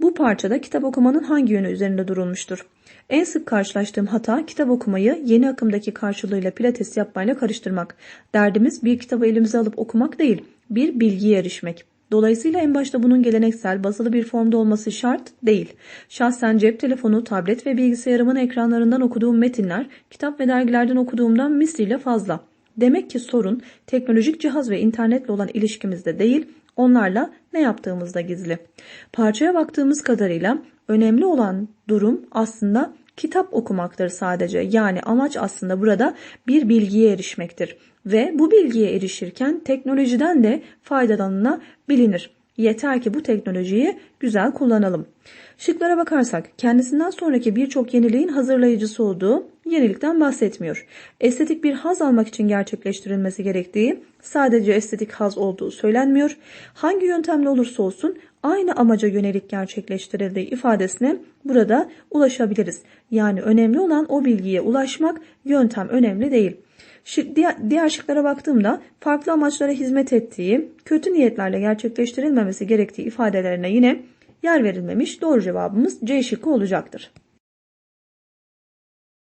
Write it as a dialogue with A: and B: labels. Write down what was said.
A: Bu parçada kitap okumanın hangi yönü üzerinde durulmuştur? En sık karşılaştığım hata kitap okumayı yeni akımdaki karşılığıyla pilates yapmayla karıştırmak. Derdimiz bir kitabı elimize alıp okumak değil, bir bilgiye erişmek. Dolayısıyla en başta bunun geleneksel, basılı bir formda olması şart değil. Şahsen cep telefonu, tablet ve bilgisayarımın ekranlarından okuduğum metinler, kitap ve dergilerden okuduğumdan misliyle fazla. Demek ki sorun teknolojik cihaz ve internetle olan ilişkimizde değil, onlarla ne yaptığımızda gizli. Parçaya baktığımız kadarıyla önemli olan durum aslında kitap okumaktır sadece. Yani amaç aslında burada bir bilgiye erişmektir. Ve bu bilgiye erişirken teknolojiden de faydalanılabilir. Yeter ki bu teknolojiyi güzel kullanalım. Şıklara bakarsak kendisinden sonraki birçok yeniliğin hazırlayıcısı olduğu yenilikten bahsetmiyor. Estetik bir haz almak için gerçekleştirilmesi gerektiği sadece estetik haz olduğu söylenmiyor. Hangi yöntemle olursa olsun aynı amaca yönelik gerçekleştirildiği ifadesine burada ulaşabiliriz. Yani önemli olan o bilgiye ulaşmak, yöntem önemli değil. Diğer, diğer şıklara baktığımda farklı amaçlara hizmet ettiği, kötü niyetlerle gerçekleştirilmemesi gerektiği ifadelerine yine yer verilmemiş. Doğru cevabımız C şıkkı olacaktır.